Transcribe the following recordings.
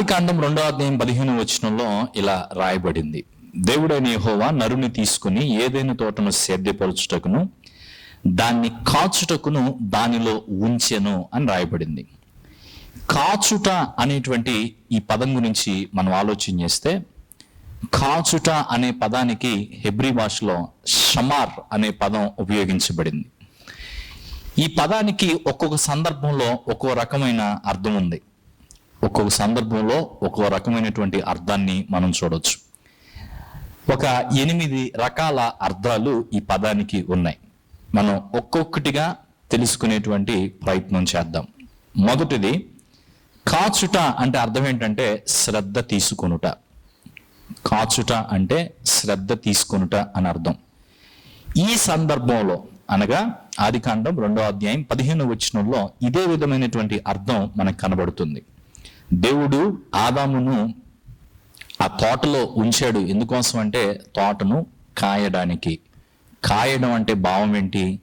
ఆది కాండం రెండో అధ్యాయం పదిహేను వచనంలో ఇలా రాయబడింది. దేవుడైన యహోవా నరుని తీసుకుని ఏదైనా తోటను సేద్యపరచుటకును దాన్ని కాచుటకును దానిలో ఉంచెను అని రాయబడింది. కాచుట అనేటువంటి ఈ పదం గురించి మనం ఆలోచన చేస్తే కాచుట అనే పదానికి హెబ్రీ భాషలో షమార్ అనే పదం ఉపయోగించబడింది. ఈ పదానికి ఒక్కొక్క సందర్భంలో ఒక్కో రకమైన అర్థం ఉంది. ఒక్కొక్క సందర్భంలో ఒక్కో రకమైనటువంటి అర్థాన్ని మనం చూడవచ్చు ఒక ఎనిమిది రకాల అర్థాలు ఈ పదానికి ఉన్నాయి. మనం ఒక్కొక్కటిగా తెలుసుకునేటువంటి ప్రయత్నం చేద్దాం. మొదటిది కాచుట అంటే అర్థం ఏంటంటే శ్రద్ధ తీసుకొనుట. కాచుట అంటే శ్రద్ధ తీసుకొనుట అని అర్థం. ఈ సందర్భంలో అనగా ఆదికాండం రెండో అధ్యాయం పదిహేను వచనంలో ఇదే విధమైనటువంటి అర్థం మనకు కనబడుతుంది. దేవుడు ఆదామును ఆ తోటలో ఉంచాడు. ఎందుకోసం అంటే తోటను కాయడానికి. కాయడం అంటే భావం ఏంటి?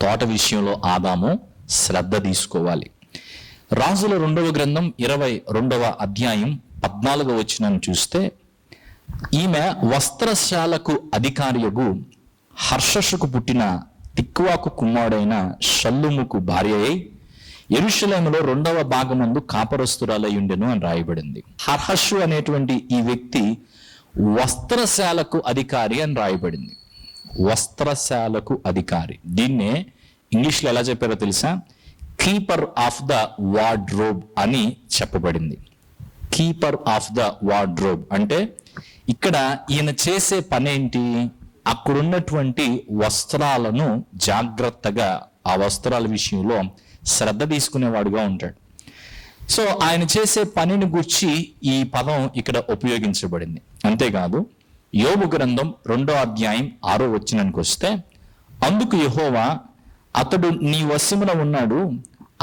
తోట విషయంలో ఆదాము శ్రద్ధ తీసుకోవాలి. రాజుల రెండవ గ్రంథం ఇరవై రెండవ అధ్యాయం పద్నాలుగవ వచనాన్ని చూస్తే ఈమె వస్త్రశాలకు అధికారియగు హర్షసుకు పుట్టిన తిక్వాకు కుమారుడైన షల్లుముకు భార్య అయి ఎరుషలేములో రెండవ భాగమందు కాపరస్తురాలై ఉండెను అని రాయబడింది. హర్హషు అనేటువంటి ఈ వ్యక్తి వస్త్రశాలకు అధికారి అని రాయబడింది. వస్త్రశాలకు అధికారి. దీన్నే ఇంగ్లీష్లో ఎలా చెప్పారో తెలుసా? కీపర్ ఆఫ్ ద వార్డ్రోబ్ అని చెప్పబడింది. కీపర్ ఆఫ్ ద వార్డ్రోబ్ అంటే ఇక్కడ ఈయన చేసే పనేంటి? అక్కడున్నటువంటి వస్త్రాలను జాగ్రత్తగా ఆ వస్త్రాల విషయంలో శ్రద్ధ తీసుకునేవాడుగా ఉంటాడు. సో ఆయన చేసే పనిని గుర్చి ఈ పదం ఇక్కడ ఉపయోగించబడింది. అంతేకాదు యోబు గ్రంథం రెండో అధ్యాయం ఆరో వచ్చినానికి వస్తే అందుకు యహోవా అతడు నీ వశమున ఉన్నాడు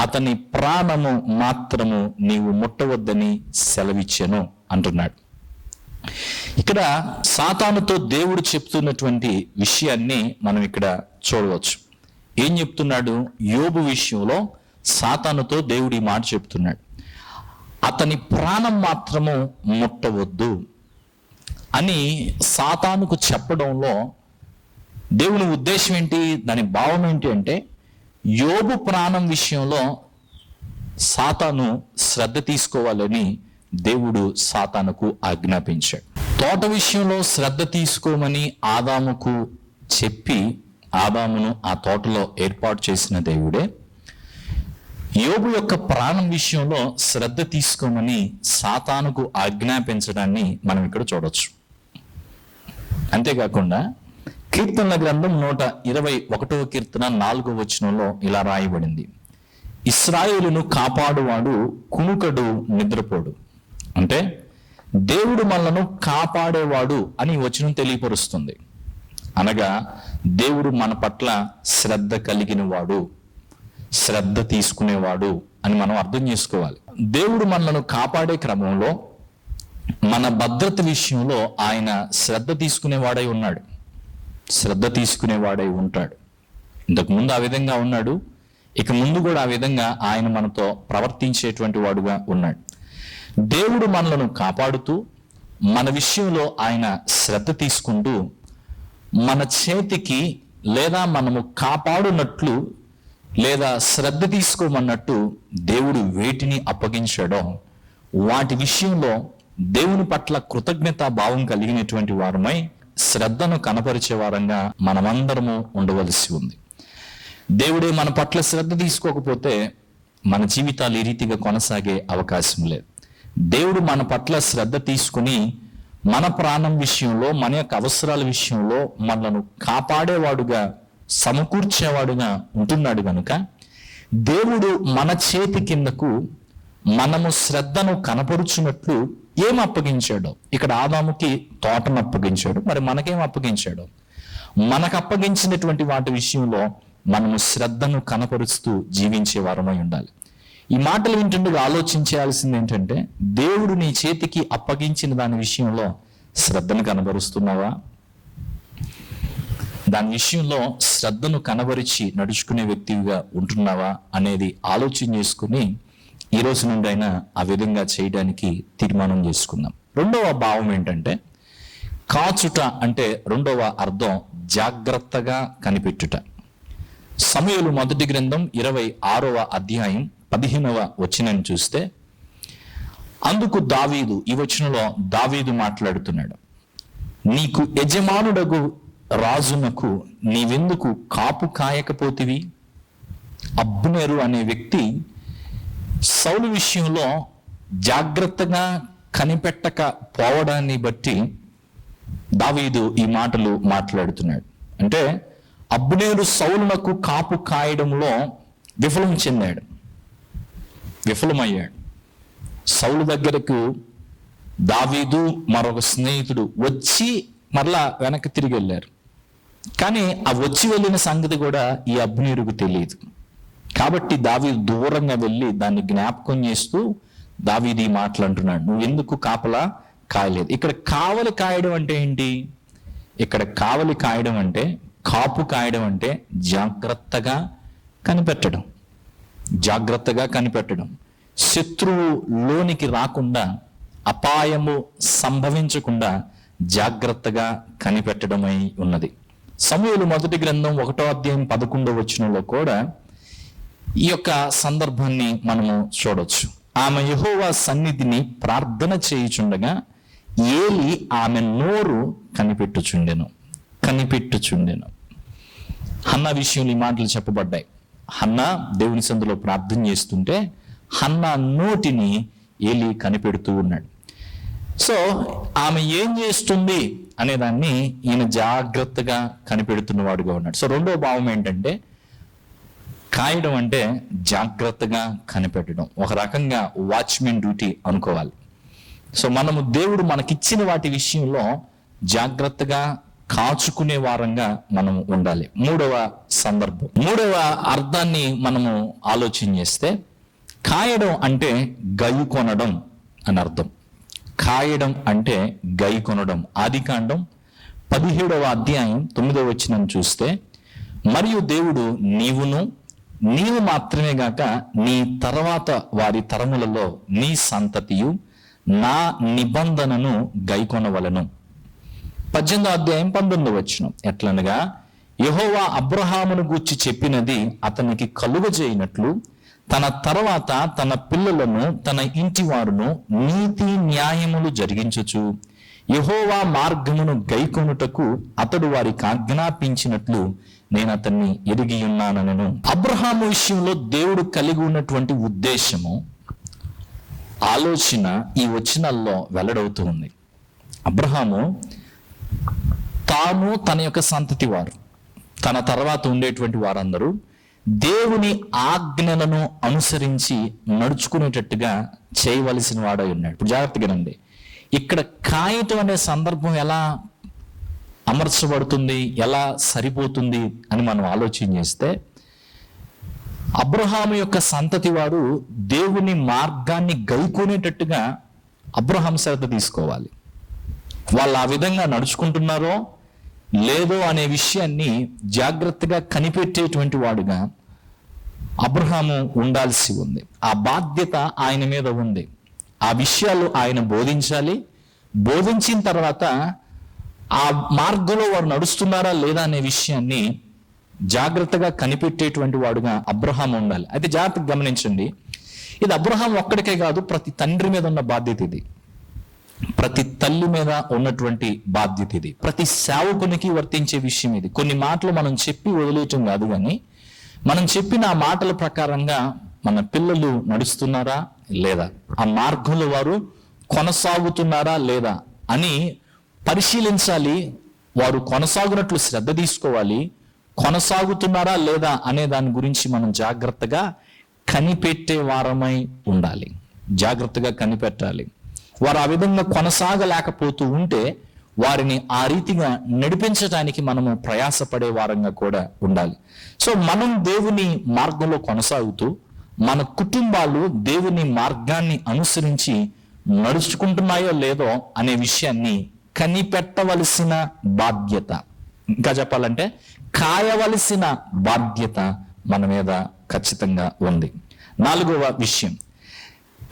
అతని ప్రాణము మాత్రము నీవు ముట్టవద్దని సెలవిచ్చాను అంటున్నాడు. ఇక్కడ సాతానుతో దేవుడు చెప్తున్నటువంటి విషయాన్ని మనం ఇక్కడ చూడవచ్చు. ఏం చెప్తున్నాడు? యోబు విషయంలో సాతానుతో దేవుడు ఈ మాట చెప్తున్నాడు. అతని ప్రాణం మాత్రము ముట్టవద్దు అని సాతానుకు చెప్పడంలో దేవుని ఉద్దేశం ఏంటి? దాని భావం ఏంటి అంటే యోబు ప్రాణం విషయంలో సాతాను శ్రద్ధ తీసుకోవాలని దేవుడు సాతానుకు ఆజ్ఞాపించాడు. తోట విషయంలో శ్రద్ధ తీసుకోమని ఆదాముకు చెప్పి ఆదామును ఆ తోటలో ఏర్పాటు చేసిన దేవుడే యోబు యొక్క ప్రాణం విషయంలో శ్రద్ధ తీసుకోమని సాతానుకు ఆజ్ఞాపించడాన్ని మనం ఇక్కడ చూడొచ్చు. అంతేకాకుండా కీర్తనల గ్రంథం నూట ఇరవై ఒకటవ కీర్తన నాలుగవ వచనంలో ఇలా రాయబడింది. ఇస్రాయేలును కాపాడువాడు కునుకడు నిద్రపోడు. అంటే దేవుడు మనలను కాపాడేవాడు అని వచనం తెలియపరుస్తుంది. అనగా దేవుడు మన పట్ల శ్రద్ధ కలిగిన వాడు శ్రద్ధ తీసుకునేవాడు అని మనం అర్థం చేసుకోవాలి. దేవుడు మనలను కాపాడే క్రమంలో మన భద్రత విషయంలో ఆయన శ్రద్ధ తీసుకునేవాడై ఉన్నాడు. శ్రద్ధ తీసుకునేవాడై ఉంటాడు. ఇంతకు ముందు ఆ విధంగా ఉన్నాడు. ఇక ముందు కూడా ఆ విధంగా ఆయన మనతో ప్రవర్తించేటువంటి వాడుగా ఉన్నాడు. దేవుడు మనలను కాపాడుతూ మన విషయంలో ఆయన శ్రద్ధ తీసుకుంటూ మన చేతికి లేదా మనము కాపాడునట్లు లేదా శ్రద్ధ తీసుకోమన్నట్టు దేవుడు వేటిని అప్పగించడం వాటి విషయంలో దేవుని పట్ల కృతజ్ఞతా భావం కలిగినటువంటి వారమై శ్రద్ధను కనపరిచే వారంగా మనమందరము ఉండవలసి ఉంది. దేవుడే మన పట్ల శ్రద్ధ తీసుకోకపోతే మన జీవితాలు ఈ రీతిగా కొనసాగే అవకాశం లేదు. దేవుడు మన పట్ల శ్రద్ధ తీసుకుని మన ప్రాణం విషయంలో మన యొక్క అవసరాల విషయంలో మనలను కాపాడేవాడుగా సమకూర్చేవాడుగా ఉంటున్నాడు కనుక దేవుడు మన చేతి కిందకు మనము శ్రద్ధను కనపరుచున్నట్లు ఏం అప్పగించాడో ఇక్కడ ఆదాముకి తోటను అప్పగించాడు మరి మనకేం అప్పగించాడు? మనకు అప్పగించినటువంటి వాటి విషయంలో మనము శ్రద్ధను కనపరుస్తూ జీవించే వారమై ఉండాలి. ఈ మాటలు వింటుండగా ఆలోచించాల్సింది ఏంటంటే దేవుడు నీ చేతికి అప్పగించిన దాని విషయంలో శ్రద్ధను కనబరుస్తున్నావా దాని విషయంలో శ్రద్ధను కనబరిచి నడుచుకునే వ్యక్తివిగా ఉంటున్నావా అనేది ఆలోచన చేసుకుని ఈ రోజు నుండి అయినా ఆ విధంగా చేయడానికి తీర్మానం చేసుకుందాం. రెండవ భావం ఏంటంటే కాచుట అంటే రెండవ అర్థం జాగ్రత్తగా కనిపెట్టుట. సమయలు మొదటి గ్రంథం ఇరవై ఆరవ అధ్యాయం పదిహేనవ వచనం చూస్తే అందుకు దావీదు ఈ వచనంలో దావీదు మాట్లాడుతున్నాడు. నీకు యజమానుడగు రాజునకు నీవెందుకు కాపు కాయకపోతివి? అబ్నేరు అనే వ్యక్తి సౌలు విషయంలో జాగ్రత్తగా కనిపెట్టక పోవడాన్ని బట్టి దావీదు ఈ మాటలు మాట్లాడుతున్నాడు. అంటే అబ్నేరు సౌలునకు కాపు కాయడంలో విఫలం చెందాడు. విఫలమయ్యాడు. సౌలు దగ్గరకు దావీదు మరొక స్నేహితుడు వచ్చి మరలా వెనక్కి తిరిగి వెళ్ళారు. కానీ ఆ వచ్చి వెళ్ళిన సంగతి కూడా ఈ అబ్నీరుకు తెలియదు. కాబట్టి దావి దూరంగా వెళ్ళి దాన్ని జ్ఞాపకం చేస్తూ దావీది మాట్లాడుతున్నాడు నువ్వు ఎందుకు కాపలా కాయలేదు? ఇక్కడ కావలి కాయడం అంటే ఏంటి? ఇక్కడ కావలి కాయడం అంటే కాపు కాయడం అంటే జాగ్రత్తగా కనిపెట్టడం. జాగ్రత్తగా కనిపెట్టడం. శత్రువు లోనికి రాకుండా అపాయము సంభవించకుండా జాగ్రత్తగా కనిపెట్టడమై ఉన్నది. సమూహలు మొదటి గ్రంథం ఒకటో అధ్యాయం పదకొండో వచనంలో కూడా ఈ యొక్క సందర్భాన్ని మనము చూడొచ్చు. ఆమె యహోవా సన్నిధిని ప్రార్థన చేయుచుండగా ఏలి ఆమె నోరు కనిపెట్టుచుండెను కనిపెట్టుచుండెను. హన్న విషయంలో ఈ మాటలు చెప్పబడ్డాయి. హన్న దేవుని సందులో ప్రార్థన చేస్తుంటే హన్న నోటిని ఏలి కనిపెడుతూ ఉన్నాడు. సో ఆమె ఏం చేస్తుంది? అనేదాన్ని ఈయన జాగ్రత్తగా కనిపెడుతున్నవాడుగా ఉన్నాడు. సో రెండో భావం ఏంటంటే కాయడం అంటే జాగ్రత్తగా కనిపెట్టడం. ఒక రకంగా వాచ్మెన్ డ్యూటీ అనుకోవాలి. సో మనము దేవుడు మనకిచ్చిన వాటి విషయంలో జాగ్రత్తగా కాచుకునే వారంగా మనము ఉండాలి. మూడవ సందర్భం. మూడవ అర్థాన్ని మనము ఆలోచన చేస్తే కాయడం అంటే గయ్యి కొనడం అని అర్థం. కాయడం అంటే గై కొనడం. ఆది కాండం పదిహేడవ అధ్యాయం తొమ్మిదవ వచ్చిన చూస్తే మరియు దేవుడు నీవును నీవు మాత్రమే గాక నీ తర్వాత వారి తరములలో నీ సంతతియు నా నిబంధనను గైకొనవలను పద్దెనిమిదో అధ్యాయం పంతొమ్మిది వచ్చిన ఎట్లనగా యహోవా అబ్రహామును గూర్చి చెప్పినది అతనికి కలుగజేయనట్లు తన తర్వాత తన పిల్లలను తన ఇంటి వారును నీతి న్యాయములు జరిగించుచు యహోవా మార్గమును గైకొనుటకు అతడు వారికి ఆజ్ఞాపించినట్లు నేను అతన్ని ఎరిగి ఉన్నానను అబ్రహాము విషయంలో దేవుడు కలిగి ఉన్నటువంటి ఉద్దేశము ఆలోచన ఈ వచనాల్లో వెల్లడవుతూ ఉంది. అబ్రహాము తాను తన యొక్క సంతతి వారు తన తర్వాత ఉండేటువంటి వారందరూ దేవుని ఆజ్ఞలను అనుసరించి నడుచుకునేటట్టుగా చేయవలసిన వాడై ఉన్నాడు. ఇప్పుడు జాగ్రత్తగానండి ఇక్కడ కాయటం అనే సందర్భం ఎలా అమర్చబడుతుంది ఎలా సరిపోతుంది అని మనం ఆలోచన చేస్తే అబ్రహాము యొక్క సంతతి వారు దేవుని మార్గాన్ని గైకొనేటట్టుగా అబ్రహాం శ్రద్ధ తీసుకోవాలి. వాళ్ళు ఆ విధంగా నడుచుకుంటున్నారో లేదో అనే విషయాన్ని జాగ్రత్తగా కనిపెట్టేటువంటి వాడుగా అబ్రహాము ఉండాల్సి ఉంది. ఆ బాధ్యత ఆయన మీద ఉంది. ఆ విషయాలు ఆయన బోధించాలి. బోధించిన తర్వాత ఆ మార్గంలో వారు నడుస్తున్నారా లేదా అనే విషయాన్ని జాగ్రత్తగా కనిపెట్టేటువంటి వాడుగా అబ్రహాం ఉండాలి. అయితే జాగ్రత్తగా గమనించండి. ఇది అబ్రహాం ఒక్కడికే కాదు ప్రతి తండ్రి మీద ఉన్న బాధ్యత ఇది. ప్రతి తల్లి మీద ఉన్నటువంటి బాధ్యత ఇది. ప్రతి సేవకునికి వర్తించే విషయం ఇది. కొన్ని మాటలు మనం చెప్పి వదిలేయటం కాదు కానీ మనం చెప్పిన ఆ మాటల ప్రకారంగా మన పిల్లలు నడుస్తున్నారా లేదా? ఆ మార్గంలో వారు కొనసాగుతున్నారా లేదా అని పరిశీలించాలి. వారు కొనసాగునట్లు శ్రద్ధ తీసుకోవాలి. కొనసాగుతున్నారా లేదా అనే దాని గురించి మనం జాగ్రత్తగా కనిపెట్టే వారమై ఉండాలి. జాగ్రత్తగా కనిపెట్టాలి. వారు ఆ విధంగా కొనసాగలేకపోతూ ఉంటే వారిని ఆ రీతిగా నడిపించడానికి మనము ప్రయాసపడే వారంగా కూడా ఉండాలి. సో మనం దేవుని మార్గంలో కొనసాగుతూ మన కుటుంబాలు దేవుని మార్గాన్ని అనుసరించి నడుచుకుంటున్నాయో లేదో అనే విషయాన్ని కనిపెట్టవలసిన బాధ్యత. ఇంకా చెప్పాలంటే కాయవలసిన బాధ్యత మన మీద ఖచ్చితంగా ఉంది. నాలుగవ విషయం.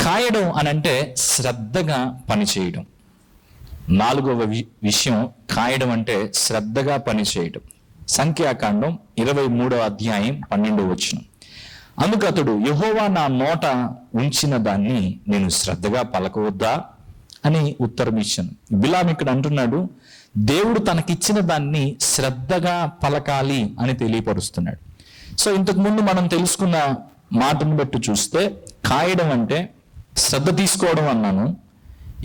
కాయడం అని అంటే శ్రద్ధగా పనిచేయడం నాలుగవ వి- విషయం కాయడం అంటే శ్రద్ధగా పనిచేయడం సంఖ్యాకాండం ఇరవై మూడవ అధ్యాయం పన్నెండవ వచ్చిన అందుకు అతడు యహోవా నా నోట ఉంచిన దాన్ని నేను శ్రద్ధగా పలకవద్దా? అని ఉత్తరం ఇచ్చాను. బిలాం ఇక్కడ అంటున్నాడు దేవుడు తనకిచ్చిన దాన్ని శ్రద్ధగా పలకాలి అని తెలియపరుస్తున్నాడు. సో ఇంతకుముందు మనం తెలుసుకున్న మాటను బట్టి చూస్తే కాయడం అంటే శ్రద్ధ తీసుకోవడం అన్నాను.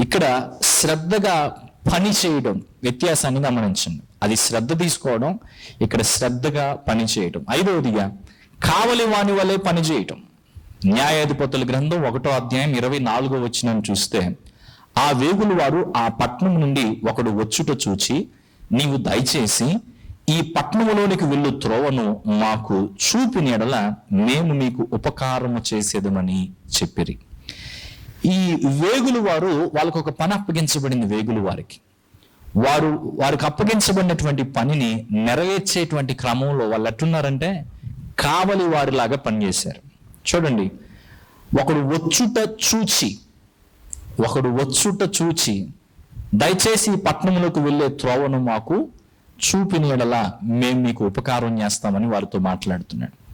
ఇక్కడ శ్రద్ధగా పని చేయడం వ్యత్యాసాన్ని గమనించండి. అది శ్రద్ధ తీసుకోవడం ఇక్కడ శ్రద్ధగా పని చేయడం ఐదవదిగా కావలి వాని వలె పని చేయటం. న్యాయాధిపతుల గ్రంథం ఒకటో అధ్యాయం ఇరవై నాలుగో వచ్చినని చూస్తే ఆ వేగులు వారు ఆ పట్నం నుండి ఒకడు వచ్చుట చూచి నీవు దయచేసి ఈ పట్నములోనికి వెళ్ళు త్రోవను మాకు చూపిన ఎడల మేము మీకు ఉపకారము చేసేదమని చెప్పిరి. ఈ వేగులు వారు వాళ్ళకు ఒక పని అప్పగించబడింది వేగులు వారికి. వారు వారికి అప్పగించబడినటువంటి పనిని నెరవేర్చేటువంటి క్రమంలో వాళ్ళు ఎట్టున్నారంటే కావలి వారిలాగా పనిచేశారు. చూడండి ఒకడు వచ్చుట చూచి ఒకడు వచ్చుట చూచి దయచేసి ఈ పట్టణంలోకి వెళ్ళే త్రోవను మాకు చూపిన ఎడల మేము మీకు ఉపకారం చేస్తామని వారితో మాట్లాడుతున్నాడు.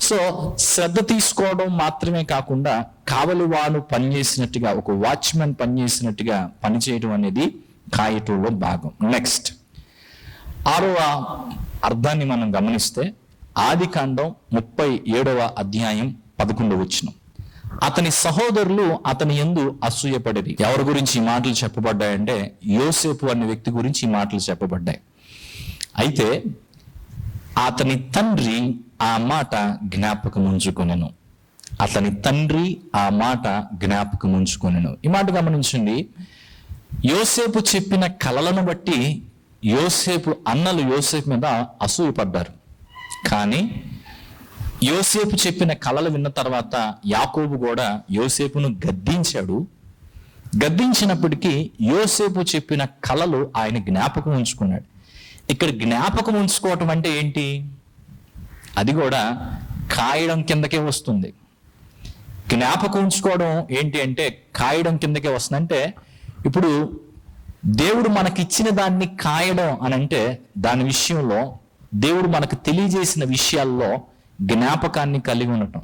సో శ్రద్ధ తీసుకోవడం మాత్రమే కాకుండా కావలి వాను పనిచేసినట్టుగా ఒక వాచ్మెన్ పనిచేసినట్టుగా పనిచేయడం అనేది కాయటంలో భాగం. నెక్స్ట్ ఆరవ అర్థాన్ని మనం గమనిస్తే ఆది కాండం ముప్పై ఏడవ అధ్యాయం పదకొండు వచ్చిన అతని సహోదరులు అతని ఎందు అసూయపడేది. ఎవరి గురించి ఈ మాటలు చెప్పబడ్డాయంటే యోసేపు అనే వ్యక్తి గురించి ఈ మాటలు చెప్పబడ్డాయి. అయితే అతని తండ్రి ఆ మాట జ్ఞాపకముంచుకొనెను. అతని తండ్రి ఆ మాట జ్ఞాపకముంచుకొనెను. ఈ మాట గమనించండి. యోసేపు చెప్పిన కలలను బట్టి యోసేపు అన్నలు యోసేపు మీద అసూయపడ్డారు. కానీ యోసేపు చెప్పిన కలలు విన్న తర్వాత యాకోబు కూడా యోసేపును గద్దించాడు. గద్దించినప్పటికీ యోసేపు చెప్పిన కలలు ఆయన జ్ఞాపకం ఉంచుకున్నాడు ఇక్కడ జ్ఞాపకం ఉంచుకోవటం అంటే ఏంటి? అది కూడా కాయడం కిందకే వస్తుంది. జ్ఞాపకం ఉంచుకోవడం ఏంటి అంటే కాయడం కిందకే వస్తుంది. అంటే ఇప్పుడు దేవుడు మనకిచ్చిన దాన్ని కాయడం అని అంటే దాని విషయంలో దేవుడు మనకు తెలియజేసిన విషయాల్లో జ్ఞాపకాన్ని కలిగి ఉండటం.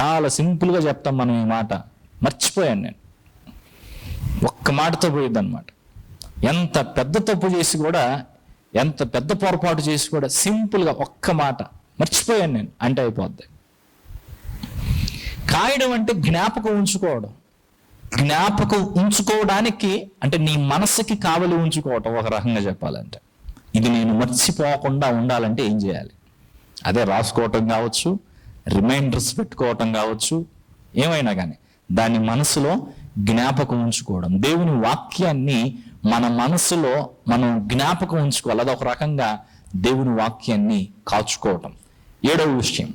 చాలా సింపుల్గా చెప్తాం మనం ఈ మాట. మర్చిపోయాను నేను. ఒక్క మాటతో పోయింది ఎంత పెద్ద తప్పు చేసి కూడా ఎంత పెద్ద పొరపాటు చేసి కూడా సింపుల్గా ఒక్క మాట మర్చిపోయాను నేను. అంటే అయిపోద్ది. కాయడం అంటే జ్ఞాపకం ఉంచుకోవడం. జ్ఞాపకం ఉంచుకోవడానికి అంటే నీ మనసుకి కావలి ఉంచుకోవటం ఒక రకంగా చెప్పాలంటే. ఇది నేను మర్చిపోకుండా ఉండాలంటే ఏం చేయాలి? అదే రాసుకోవటం కావచ్చు రిమైండర్స్ పెట్టుకోవటం కావచ్చు ఏమైనా కానీ. దాన్ని మనసులో జ్ఞాపకం ఉంచుకోవడం. దేవుని వాక్యాన్ని మన మనసులో మనం జ్ఞాపకం ఉంచుకోవాలి. అది ఒక రకంగా దేవుని వాక్యాన్ని కాచుకోవటం. ఏడవ విషయం.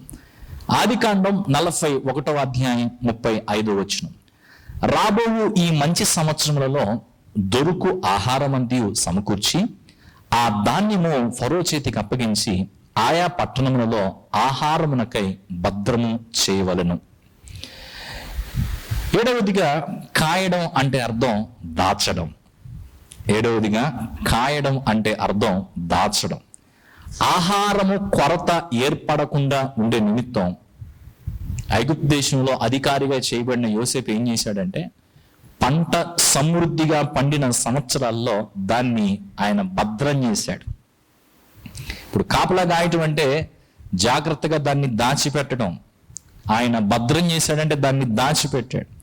ఆదికాండం నలభై ఒకటవ అధ్యాయం ముప్పై ఐదో వచ్చిన రాబోవు ఈ మంచి సంవత్సరములలో దొరుకు ఆహారమంతియు సమకూర్చి ఆ ధాన్యము ఫరో చేతికి అప్పగించి ఆయా పట్టణములలో ఆహారమునకై భద్రము చేయవలెను. ఏడవదిగా కాయడం అంటే అర్థం దాచడం. ఏడవదిగా కాయడం అంటే అర్థం దాచడం. ఆహారము కొరత ఏర్పడకుండా ఉండే నిమిత్తం ఐగుప్తు దేశంలో అధికారిగా చేయబడిన యోసేపు ఏం చేశాడంటే పంట సమృద్ధిగా పండిన సంవత్సరాల్లో దాన్ని ఆయన భద్రం చేశాడు. ఇప్పుడు కాపలా గాయటం అంటే జాగ్రత్తగా దాన్ని దాచిపెట్టడం. ఆయన భద్రం చేశాడంటే దాన్ని దాచిపెట్టాడు.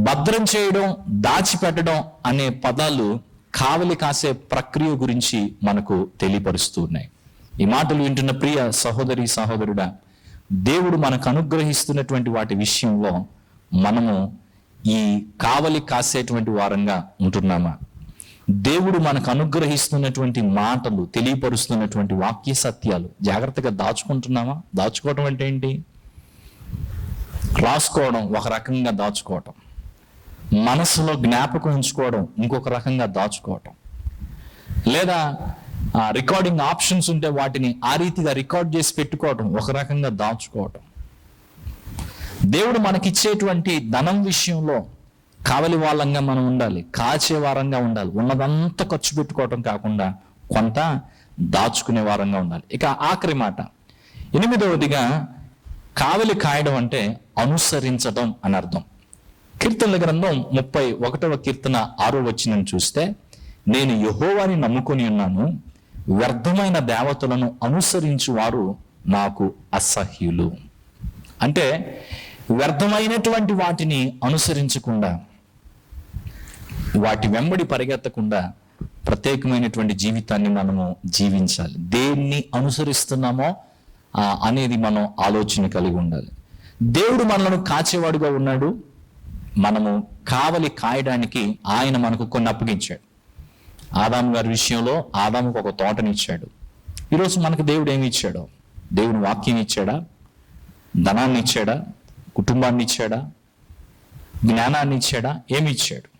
భద్రం చేయడం దాచిపెట్టడం అనే పదాలు కావలి కాసే ప్రక్రియ గురించి మనకు తెలియపరుస్తూ ఉన్నాయి. ఈ మాటలు వింటున్న ప్రియ సహోదరి సహోదరుడా దేవుడు మనకు అనుగ్రహిస్తున్నటువంటి వాటి విషయంలో మనము ఈ కావలి కాసేటువంటి వారంగా ఉంటున్నామా? దేవుడు మనకు అనుగ్రహిస్తున్నటువంటి మాటలు తెలియపరుస్తున్నటువంటి వాక్య సత్యాలు జాగ్రత్తగా దాచుకుంటున్నామా? దాచుకోవటం అంటే ఏంటి? రాసుకోవడం ఒక రకంగా దాచుకోవటం. మనసులో జ్ఞాపకం ఉంచుకోవడం ఇంకొక రకంగా దాచుకోవటం. లేదా రికార్డింగ్ ఆప్షన్స్ ఉంటే వాటిని ఆ రీతిగా రికార్డ్ చేసి పెట్టుకోవటం ఒక రకంగా దాచుకోవటం. దేవుడు మనకిచ్చేటువంటి ధనం విషయంలో కావలి వాళ్ళంగా మనం ఉండాలి కాచే వారంగా ఉండాలి. ఉన్నదంతా ఖర్చు పెట్టుకోవటం కాకుండా కొంత దాచుకునే వారంగా ఉండాలి. ఇక ఆఖరి మాట. ఎనిమిదవదిగా కావలి కాయడం అంటే అనుసరించడం అని అర్థం. కీర్తనల గ్రంథం ముప్పై ఒకటవ కీర్తన ఆరో వచ్చిన చూస్తే నేను యహోవాని నమ్ముకొని ఉన్నాను వ్యర్థమైన దేవతలను అనుసరించు వారు నాకు అసహ్యులు. అంటే వ్యర్థమైనటువంటి వాటిని అనుసరించకుండా వాటి వెంబడి పరిగెత్తకుండా ప్రత్యేకమైనటువంటి జీవితాన్ని మనము జీవించాలి. దేన్ని అనుసరిస్తున్నామో అనేది మనం ఆలోచన కలిగి ఉండాలి. దేవుడు మనలను కాచేవాడుగా ఉన్నాడు మనము కావలి కాయడానికి ఆయన మనకు కొన్ని అప్పగించాడు. ఆదాము గారి విషయంలో ఆదాముకు ఒక తోటనిచ్చాడు ఈరోజు మనకు దేవుడు ఏమి ఇచ్చాడు? దేవుని వాక్యం ఇచ్చాడా? ధనాన్ని ఇచ్చాడా? కుటుంబాన్ని ఇచ్చాడా? జ్ఞానాన్ని ఇచ్చాడా? ఏమి ఇచ్చాడు?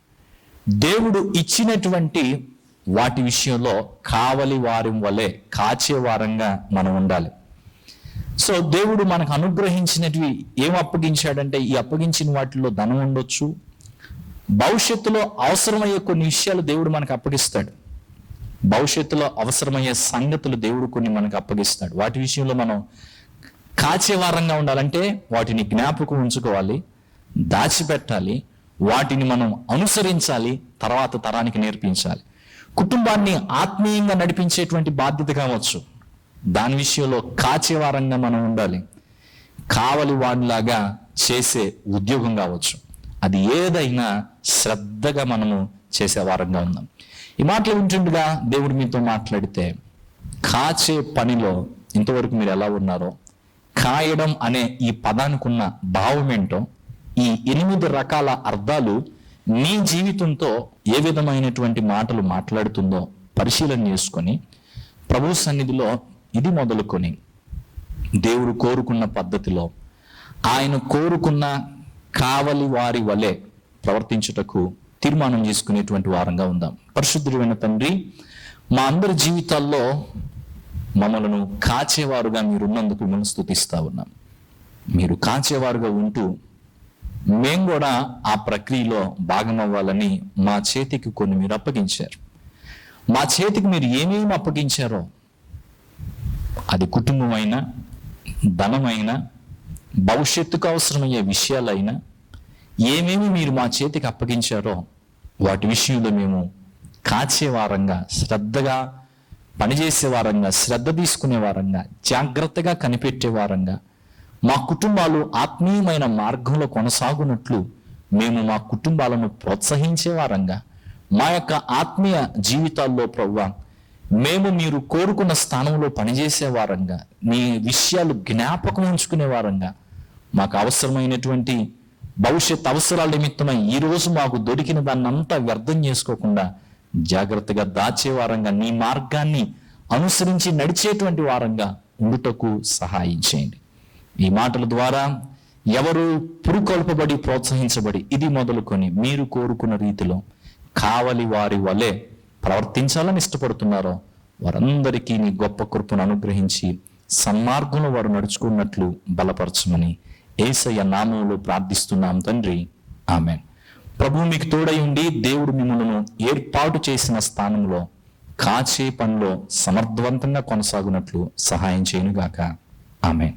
దేవుడు ఇచ్చినటువంటి వాటి విషయంలో కావలి వారి వలె కాచే వారంగా మనం ఉండాలి. సో దేవుడు మనకు అనుగ్రహించినటివి ఏం అప్పగించాడంటే ఈ అప్పగించిన వాటిలో ధనం ఉండొచ్చు. భవిష్యత్తులో అవసరమయ్యే కొన్ని విషయాలు దేవుడు మనకు అప్పగిస్తాడు. భవిష్యత్తులో అవసరమయ్యే సంగతులు దేవుడు కొన్ని మనకు అప్పగిస్తాడు. వాటి విషయంలో మనం కాచేవారంగా ఉండాలంటే వాటిని జ్ఞాపకం ఉంచుకోవాలి దాచిపెట్టాలి వాటిని మనం అనుసరించాలి తర్వాత తరానికి నేర్పించాలి. కుటుంబాన్ని ఆత్మీయంగా నడిపించేటువంటి బాధ్యత కావచ్చు. దాని విషయంలో కాచేవారంగా మనం ఉండాలి. కావలి వాడిలాగా చేసే ఉద్యోగం కావచ్చు. అది ఏదైనా శ్రద్ధగా మనము చేసే వారంగా ఉందాం. ఈ మాటలు వింటుండగా దేవుడు మీతో మాట్లాడితే కాచే పనిలో ఇంతవరకు మీరు ఎలా ఉన్నారో కాయడం అనే ఈ పదానికి ఉన్న భావం ఏంటో ఈ ఎనిమిది రకాల అర్థాలు నీ జీవితంతో ఏ విధమైనటువంటి మాటలు మాట్లాడుతుందో పరిశీలన చేసుకొని ప్రభు సన్నిధిలో ఇది మొదలుకొని దేవుడు కోరుకున్న పద్ధతిలో ఆయన కోరుకున్న కావలి వారి వలె ప్రవర్తించుటకు తీర్మానం చేసుకునేటువంటి వారంగా ఉందాం. పరిశుద్ధుడైన తండ్రి మా అందరి జీవితాల్లో మమ్మలను కాచేవారుగా మీరున్నందుకు మిమ్మల్ని స్థుతిస్తా ఉన్నాం. మీరు కాచేవారుగా ఉంటూ మేము కూడా ఆ ప్రక్రియలో భాగమవ్వాలని మా చేతికి కొన్ని మీరు అప్పగించారు. మా చేతికి మీరు ఏమేమి అప్పగించారో అది కుటుంబమైనా ధనమైనా భవిష్యత్తుకు అవసరమయ్యే విషయాలైనా ఏమేమి మీరు మా చేతికి అప్పగించారో వాటి విషయంలో మేము కాచే వారంగా శ్రద్ధగా పనిచేసే వారంగా శ్రద్ధ తీసుకునే వారంగా జాగ్రత్తగా కనిపెట్టే వారంగా మా కుటుంబాలు ఆత్మీయమైన మార్గంలో కొనసాగునట్లు మేము మా కుటుంబాలను ప్రోత్సహించే వారంగా మా యొక్క ఆత్మీయ జీవితాల్లో ప్రవ్వా మేము మీరు కోరుకున్న స్థానంలో పనిచేసే వారంగా మీ విషయాలు జ్ఞాపకం ఉంచుకునే వారంగా మాకు అవసరమైనటువంటి భవిష్యత్ అవసరాల నిమిత్తమై ఈ రోజు మాకు దొరికిన దాన్నంతా వ్యర్థం చేసుకోకుండా జాగ్రత్తగా దాచే వారంగా నీ మార్గాన్ని అనుసరించి నడిచేటువంటి వారంగా ఉండుటకు సహాయం చేయండి. ఈ మాటల ద్వారా ఎవరు పురుకొల్పబడి ప్రోత్సహించబడి ఇది మొదలుకొని మీరు కోరుకున్న రీతిలో కావలి వారి వలె ప్రవర్తించాలని ఇష్టపడుతున్నారో వారందరికీ నీ గొప్ప కృపను అనుగ్రహించి సన్మార్గంలో వారు నడుచుకున్నట్లు బలపరచమని ఏసయ్య నామంలో ప్రార్థిస్తున్నాం తండ్రి. ఆమె ప్రభు మీకు తోడై ఉండి దేవుడు మిమ్మల్ని ఏర్పాటు చేసిన స్థానంలో కాచే పనిలో సమర్థవంతంగా కొనసాగునట్లు సహాయం చేయనుగాక. ఆమె